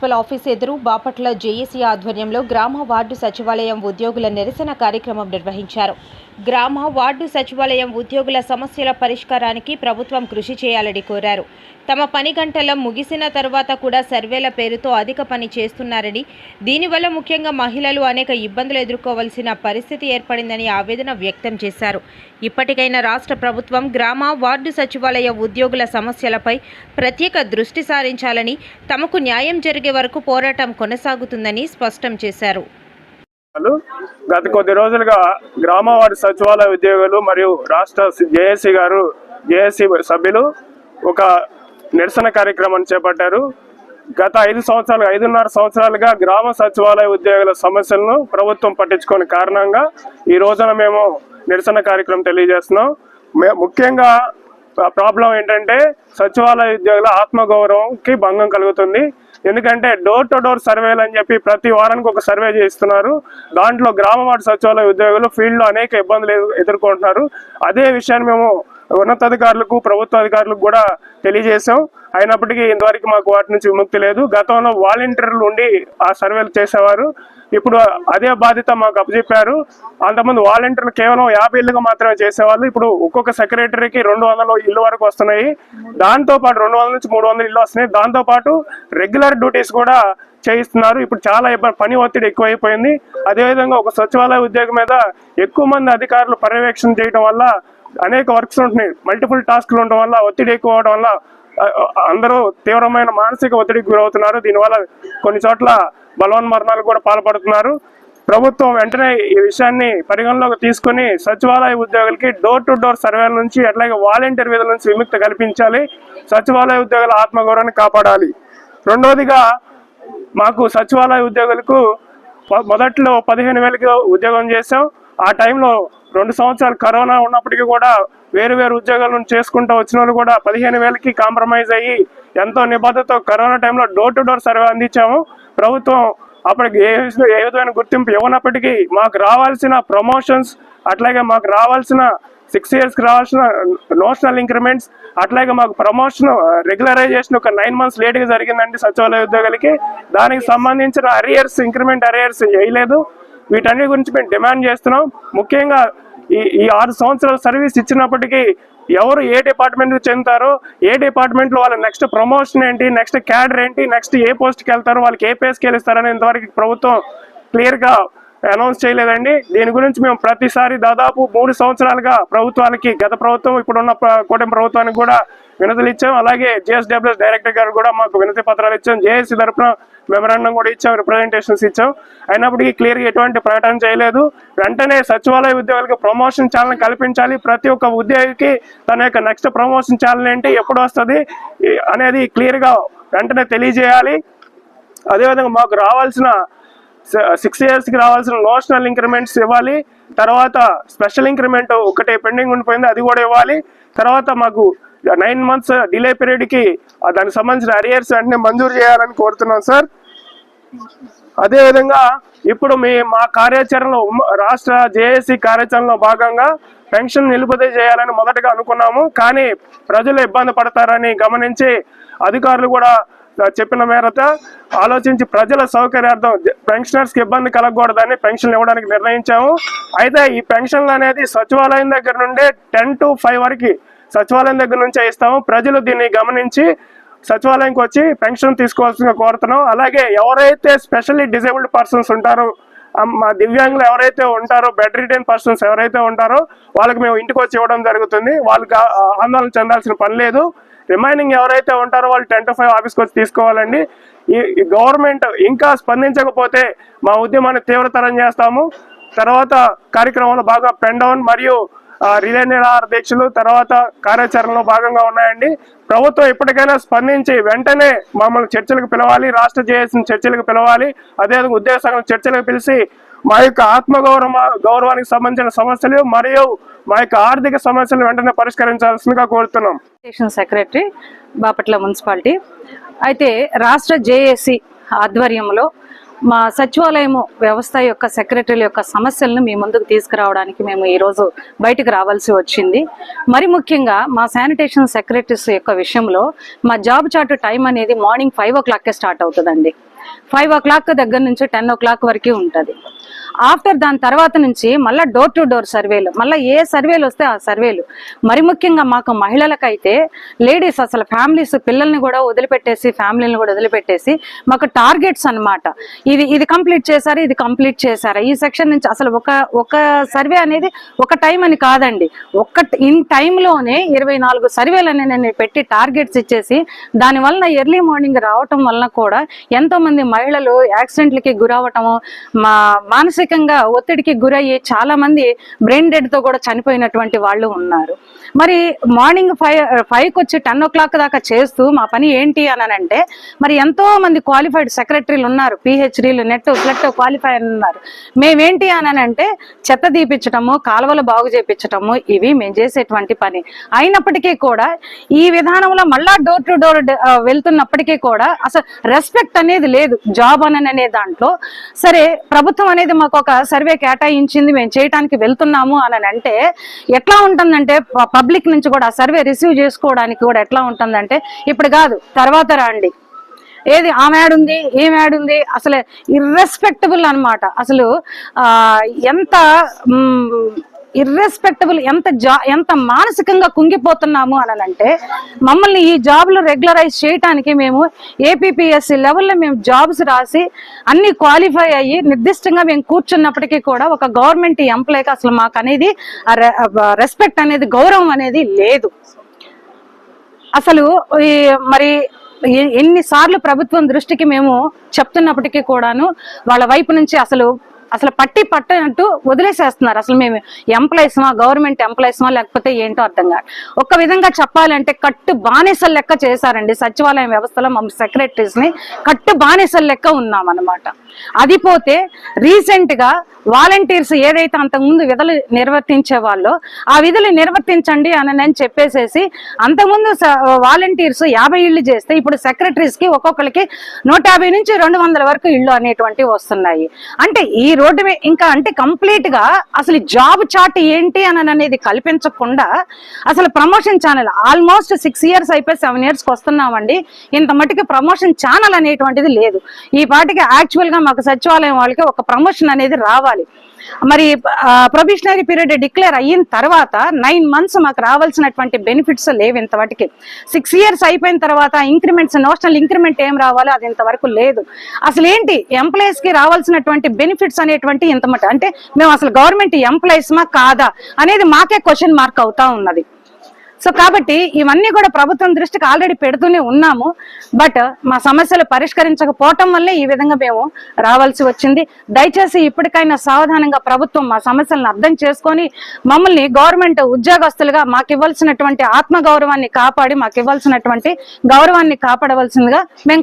Municipal office ఎదురు Bapatla JAC ఆధ్వర్యంలో గ్రామ వార్డు సచివాలయం ఉద్యోగుల నిరసన కార్యక్రమం నిర్వహించారు. గ్రామ వార్డు సచివాలయం ఉద్యోగుల సమస్యల పరిష్కారానికి ప్రభుత్వం కృషి చేయాలని కోరారు. తమ పని గంటల ముగిసిన తర్వాత కూడా సర్వేల పేరుతో అధిక పని చేస్తున్నారని దీనివల్ల ముఖ్యంగా మహిళలు అనేక ఇబ్బందులు ఎదుర్కోవాల్సిన పరిస్థితి ఏర్పడిందని ఆవేదన వ్యక్తం చేశారు. ఇప్పటికైనా రాష్ట్ర ప్రభుత్వం గ్రామ వార్డు సచివాలయ ఉద్యోగుల సమస్యలపై ప్రత్యేక దృష్టి సారించాలని తమకు న్యాయం జరిగే వరకు పోరాటం కొనసాగుతుందని స్పష్టం చేశారు. గత కొద్ది రోజులుగా గ్రామవారి సచివాలయ ఉద్యోగులు మరియు రాష్ట్ర జేఏసీ గారు జేఏసీ సభ్యులు ఒక నిరసన కార్యక్రమాన్ని చేపట్టారు. గత ఐదు సంవత్సరాలు ఐదున్నర సంవత్సరాలుగా గ్రామ సచివాలయ ఉద్యోగుల సమస్యలను ప్రభుత్వం పట్టించుకోని కారణంగా ఈ రోజున మేము నిరసన కార్యక్రమం తెలియజేస్తున్నాం. ముఖ్యంగా ప్రాబ్లం ఏంటంటే సచివాలయ ఉద్యోగుల ఆత్మగౌరవంకి భంగం కలుగుతుంది. ఎందుకంటే డోర్ టు డోర్ సర్వేలు అని చెప్పి ప్రతి వారానికి ఒక సర్వే చేస్తున్నారు దాంట్లో గ్రామ వార్డు సచివాలయ ఉద్యోగులు ఫీల్డ్లో అనేక ఇబ్బందులు ఎదుర్కొంటున్నారు. అదే విషయాన్ని మేము ఉన్నతాధికారులకు ప్రభుత్వ అధికారులకు కూడా తెలియజేశాం. అయినప్పటికీ ఇంతవరకు మాకు వాటి నుంచి విముక్తి లేదు. గతంలో వాలంటీర్లు ఉండి ఆ సర్వేలు చేసేవారు. ఇప్పుడు అదే బాధ్యత మాకు అప్పచెప్పారు అంతకుముందు వాలంటీర్లు కేవలం యాభై ఇళ్ళుగా మాత్రమే చేసేవాళ్ళు. ఇప్పుడు ఒక్కొక్క సెక్రటరీకి రెండు వందల ఇల్లు వరకు వస్తున్నాయి. దాంతోపాటు రెండు వందల నుంచి మూడు వందల ఇల్లు వస్తున్నాయి. దాంతోపాటు రెగ్యులర్ డ్యూటీస్ కూడా చేయిస్తున్నారు. ఇప్పుడు చాలా ఇబ్బంది పని ఒత్తిడి ఎక్కువైపోయింది. అదేవిధంగా ఒక సచివాలయ ఉద్యోగం మీద ఎక్కువ మంది అధికారులు పర్యవేక్షణ చేయడం వల్ల అనేక వర్క్స్ ఉంటున్నాయి. మల్టిపుల్ టాస్క్లు ఉండడం వల్ల ఒత్తిడి ఎక్కువ అవడం వల్ల అందరూ తీవ్రమైన మానసిక ఒత్తిడికి గురవుతున్నారు. దీనివల్ల కొన్ని చోట్ల బలవన్మరణాలు కూడా పాల్పడుతున్నారు. ప్రభుత్వం వెంటనే ఈ విషయాన్ని పరిగణలోకి తీసుకొని సచివాలయ ఉద్యోగులకి డోర్ టు డోర్ సర్వేల నుంచి అట్లాగే వాలంటీర్ విధుల నుంచి విముక్తి కల్పించాలి. సచివాలయ ఉద్యోగుల ఆత్మగౌరవాన్ని కాపాడాలి. రెండవదిగా మాకు సచివాలయ ఉద్యోగులకు మొదట్లో పదిహేను వేలకి ఉద్యోగం చేసాం ఆ టైంలో రెండు సంవత్సరాలు కరోనా ఉన్నప్పటికీ కూడా వేరు వేరు ఉద్యోగాలను చేసుకుంటూ వచ్చిన వాళ్ళు కూడా పదిహేను వేలకి కాంప్రమైజ్ అయ్యి ఎంతో నిబద్ధతో కరోనా టైంలో డోర్ టు డోర్ సర్వే అందించాము. ప్రభుత్వం అప్పటికి ఏ ఏ విధమైన గుర్తింపు ఇవ్వనప్పటికీ మాకు రావాల్సిన ప్రమోషన్స్ అట్లాగే మాకు రావాల్సిన సిక్స్ ఇయర్స్కి రావాల్సిన నోషనల్ ఇంక్రిమెంట్స్ అట్లాగే మాకు ప్రమోషన్ రెగ్యులరైజేషన్ ఒక నైన్ మంత్స్ లేట్గా జరిగిందండి సచివాలయ ఉద్యోగులకి. దానికి సంబంధించిన అరియర్స్ ఇంక్రిమెంట్ అరియర్స్ వేయలేదు. వీటన్నిటి గురించి మేము డిమాండ్ చేస్తున్నాం. ముఖ్యంగా ఈ ఈ ఆరు సంవత్సరాల సర్వీస్ ఇచ్చినప్పటికీ ఎవరు ఏ డిపార్ట్మెంట్ చెందుతారో ఏ డిపార్ట్మెంట్లో వాళ్ళ నెక్స్ట్ ప్రమోషన్ ఏంటి నెక్స్ట్ క్యాడర్ ఏంటి నెక్స్ట్ ఏ పోస్ట్కి వెళ్తారో వాళ్ళకి ఏ పేస్కి వెళ్ళిస్తారని ఇంతవరకు ప్రభుత్వం క్లియర్గా అనౌన్స్ చేయలేదండి. దీని గురించి మేము ప్రతిసారి దాదాపు మూడు సంవత్సరాలుగా ప్రభుత్వానికి గత ప్రభుత్వం ఇప్పుడున్న కూటమి ప్రభుత్వానికి కూడా వినతులు ఇచ్చాం. అలాగే జిఎస్డబ్ల్యూఎస్ డైరెక్టర్ గారు కూడా మాకు వినతి పత్రాలు ఇచ్చాం. జేఏసీ తరఫున మెమరాండం కూడా ఇచ్చాం రిప్రజెంటేషన్స్ ఇచ్చాం. అయినప్పటికీ క్లియర్గా ఎటువంటి ప్రకటన చేయలేదు. వెంటనే సచివాలయ ఉద్యోగులకు ప్రమోషన్ ఛానల్ కల్పించాలి. ప్రతి ఒక్క ఉద్యోగికి తన యొక్క నెక్స్ట్ ప్రమోషన్ ఛానల్ ఏంటి ఎప్పుడు వస్తుంది అనేది క్లియర్గా వెంటనే తెలియజేయాలి. అదేవిధంగా మాకు రావాల్సిన సిక్స్ ఇయర్స్కి రావాల్సిన నోషనల్ ఇంక్రిమెంట్స్ ఇవ్వాలి. తర్వాత స్పెషల్ ఇంక్రిమెంట్ ఒకటే పెండింగ్ ఉండిపోయింది అది కూడా ఇవ్వాలి. తర్వాత మాకు నైన్ మంత్స్ డిలే పీరియడ్కి దానికి సంబంధించిన అరియర్స్ వెంటనే మంజూరు చేయాలని కోరుతున్నాం సార్ అదేవిధంగా ఇప్పుడు మీ మా కార్యాచరణలో రాష్ట్ర జేఏసీ కార్యాచరణలో భాగంగా పెన్షన్ నిలుపుదే చేయాలని మొదటగా అనుకున్నాము. కానీ ప్రజలు ఇబ్బంది పడతారని గమనించి అధికారులు కూడా చెప్పిన మేరత ఆలోచించి ప్రజల సౌకర్యార్థం పెన్షనర్స్కి ఇబ్బంది కలగకూడదని పెన్షన్ ఇవ్వడానికి నిర్ణయించాము. అయితే ఈ పెన్షన్లు అనేది సచివాలయం దగ్గర నుండే టెన్ టు ఫైవ్ వరకు సచివాలయం దగ్గర నుంచే ఇస్తాము. ప్రజలు దీన్ని గమనించి సచివాలయంకి వచ్చి పెన్షన్ తీసుకోవాల్సిందిగా కోరుతున్నాం. అలాగే ఎవరైతే స్పెషల్లీ డిజేబుల్డ్ పర్సన్స్ ఉంటారో మా దివ్యాంగులు ఎవరైతే ఉంటారో బెడ్ రిటైన్ పర్సన్స్ ఎవరైతే ఉంటారో వాళ్ళకి మేము ఇంటికి వచ్చి ఇవ్వడం జరుగుతుంది. వాళ్ళకి ఆందోళన చెందాల్సిన పని లేదు. రిమైనింగ్ ఎవరైతే ఉంటారో వాళ్ళు టెన్ టు ఫైవ్ ఆఫీస్కి వచ్చి తీసుకోవాలండి. ఈ ఈ గవర్నమెంట్ ఇంకా స్పందించకపోతే మా ఉద్యమాన్ని తీవ్రతరం చేస్తాము. తర్వాత కార్యక్రమంలో బాగా పెన్ డౌన్ మరియు రిలే నిరాహార దీక్షలు తర్వాత కార్యాచరణలో భాగంగా ఉన్నాయండి. ప్రభుత్వం ఎప్పటికైనా స్పందించి వెంటనే మమ్మల్ని చర్చలకు పిలవాలి రాష్ట్ర జేఏసీని చర్చలకు పిలవాలి. అదేవిధంగా ఉద్యోగ సంఘం చర్చలకు పిలిచి మా యొక్క ఆత్మగౌరవ గౌరవానికి సంబంధించిన సమస్యలు మరియు మా యొక్క ఆర్థిక సమస్యలు వెంటనే పరిష్కరించాల్సిందిగా కోరుతున్నాం. Station secretary Bapatla municipality. అయితే రాష్ట్ర జేఏసీ ఆధ్వర్యంలో మా సచివాలయము వ్యవస్థ యొక్క సెక్రటరీల యొక్క సమస్యలను మీ ముందుకు తీసుకురావడానికి మేము ఈరోజు బయటకు రావాల్సి వచ్చింది. మరి ముఖ్యంగా మా శానిటేషన్ సెక్రటరీస్ యొక్క విషయంలో మా జాబ్ చార్ట్ టైం అనేది మార్నింగ్ ఫైవ్ ఓ క్లాక్కే స్టార్ట్ అవుతుందండి. ఫైవ్ ఓ క్లాక్ దగ్గర నుంచి టెన్ ఓ క్లాక్ వరకు ఉంటుంది. ఆఫ్టర్ దాని తర్వాత నుంచి మళ్ళీ డోర్ టు డోర్ సర్వేలు మళ్ళీ ఏ సర్వేలు వస్తే ఆ సర్వేలు. మరి ముఖ్యంగా మాకు మహిళలకైతే లేడీస్ అసలు ఫ్యామిలీస్ పిల్లల్ని కూడా వదిలిపెట్టేసి ఫ్యామిలీని కూడా వదిలిపెట్టేసి మాకు టార్గెట్స్ అన్నమాట. ఇది ఇది కంప్లీట్ చేశారు ఇది కంప్లీట్ చేశారా? ఈ సెక్షన్ నుంచి అసలు ఒక ఒక సర్వే అనేది ఒక టైం అని కాదండి. ఒక్క ఇన్ టైంలోనే ఇరవై నాలుగు సర్వేలని నేను పెట్టి టార్గెట్స్ ఇచ్చేసి దాని వలన ఎర్లీ మార్నింగ్ రావటం వలన కూడా ఎంతో మంది మహిళలు యాక్సిడెంట్లకి గురవటము మా మానసికంగా ఒత్తిడికి గురయ్యి చాలా మంది బ్రెయిన్ డెడ్తో కూడా చనిపోయినటువంటి వాళ్ళు ఉన్నారు. మరి మార్నింగ్ ఫైవ్ ఫైవ్కి వచ్చి టెన్ ఓ క్లాక్ దాకా చేస్తూ మా పని ఏంటి అని అంటే మరి ఎంతో మంది క్వాలిఫైడ్ సెక్రటరీలు ఉన్నారు పిహెచ్డీలు నెట్ ఫ్లెట్ క్వాలిఫై ఉన్నారు. మేమేంటి అని అంటే చెత్త దీపించటము కాలువలు బాగు చేపించటము ఇవి మేము చేసేటువంటి పని. అయినప్పటికీ కూడా ఈ విధానంలో మళ్ళా డోర్ టు డోర్ వెళ్తున్నప్పటికీ కూడా అసలు రెస్పెక్ట్ అనేది లేదు లేదు జాబ్ అని అనే దాంట్లో సరే ప్రభుత్వం అనేది మాకు ఒక సర్వే కేటాయించింది మేము చేయడానికి వెళ్తున్నాము అని అంటే ఎట్లా ఉంటుందంటే పబ్లిక్ నుంచి కూడా ఆ సర్వే రిసీవ్ చేసుకోవడానికి కూడా ఎట్లా ఉంటుందంటే ఇప్పుడు కాదు తర్వాత రండి. ఏది ఆమె యాడ్ ఉంది ఏం ఉంది అసలు ఇర్రెస్పెక్టబుల్ అనమాట అసలు ఎంత ఇర్రెస్పెక్టబుల్ ఎంత జా ఎంత మానసికంగా కుంగిపోతున్నాము అని అంటే మమ్మల్ని ఈ జాబ్లు రెగ్యులరైజ్ చేయడానికి మేము ఏపీపీఎస్సి లెవెల్లో మేము జాబ్స్ రాసి అన్ని క్వాలిఫై అయ్యి నిర్దిష్టంగా మేము కూర్చున్నప్పటికీ కూడా ఒక గవర్నమెంట్ ఎంప్లాయ్కి అసలు మాకు అనేది రెస్పెక్ట్ అనేది గౌరవం అనేది లేదు. అసలు ఈ మరి ఎన్నిసార్లు ప్రభుత్వం దృష్టికి మేము చెప్తున్నప్పటికీ కూడాను వాళ్ళ వైపు నుంచి అసలు అసలు పట్టి పట్టనట్టు వదిలేసేస్తున్నారు. అసలు మేము ఎంప్లాయీస్మా గవర్నమెంట్ ఎంప్లాయీస్మా లేకపోతే ఏంటో అర్థం కాదు. ఒక విధంగా చెప్పాలంటే కట్టు బానిసల లెక్క చేశారండి. సచివాలయం వ్యవస్థలో మా సెక్రటరీస్ని కట్టు బానిసల లెక్క ఉన్నాం అనమాట అది పోతే రీసెంట్గా వాలంటీర్స్ ఏదైతే అంతకుముందు విధులు నిర్వర్తించే వాళ్ళో ఆ విధులు నిర్వర్తించండి అని నేను చెప్పేసేసి అంతకుముందు వాలంటీర్స్ యాభై ఇళ్ళు చేస్తే ఇప్పుడు సెక్రటరీస్కి ఒక్కొక్కరికి నూట యాభై నుంచి రెండు వందల వరకు ఇళ్ళు అనేటువంటివి వస్తున్నాయి. అంటే ఈ రోడ్డు మీద ఇంకా అంటే కంప్లీట్గా అసలు జాబ్ చార్ట్ ఏంటి అని అనేది కల్పించకుండా అసలు promotion channel almost six years అయిపోయి సెవెన్ ఇయర్స్కి వస్తున్నామండి. ఇంత మటుకు ప్రమోషన్ ఛానల్ అనేటువంటిది లేదు. ఈ పాటికి యాక్చువల్గా మాకు సచివాలయం వాళ్ళకి ఒక ప్రమోషన్ అనేది రావాలి. మరి ప్రొబిషనరీ పీరియడ్ డిక్లేర్ అయిన తర్వాత నైన్ మంత్స్ మాకు రావాల్సినటువంటి బెనిఫిట్స్ లేవు ఇంతవాటికి సిక్స్ ఇయర్స్ అయిపోయిన తర్వాత ఇంక్రిమెంట్స్ నేషనల్ ఇంక్రిమెంట్ ఏం రావాలో అది ఇంతవరకు లేదు. అసలు ఏంటి కి రావాల్సినటువంటి బెనిఫిట్స్ అనేటువంటి ఇంతమట అంటే మేము అసలు గవర్నమెంట్ ఎంప్లాయీస్ మా కాదా అనేది మాకే క్వశ్చన్ మార్క్ అవుతా ఉన్నది. సో కాబట్టి ఇవన్నీ కూడా ప్రభుత్వం దృష్టికి ఆల్రెడీ పెడుతూనే ఉన్నాము. బట్ మా సమస్యలు పరిష్కరించకపోవటం వల్లే ఈ విధంగా మేము రావాల్సి వచ్చింది. దయచేసి ఇప్పటికైనా సావధానంగా ప్రభుత్వం మా సమస్యలను అర్థం చేసుకొని మమ్మల్ని గవర్నమెంట్ ఉద్యోగస్తులుగా మాకు ఇవ్వాల్సినటువంటి ఆత్మ గౌరవాన్ని కాపాడి మాకు ఇవ్వాల్సినటువంటి గౌరవాన్ని కాపాడవలసిందిగా మేము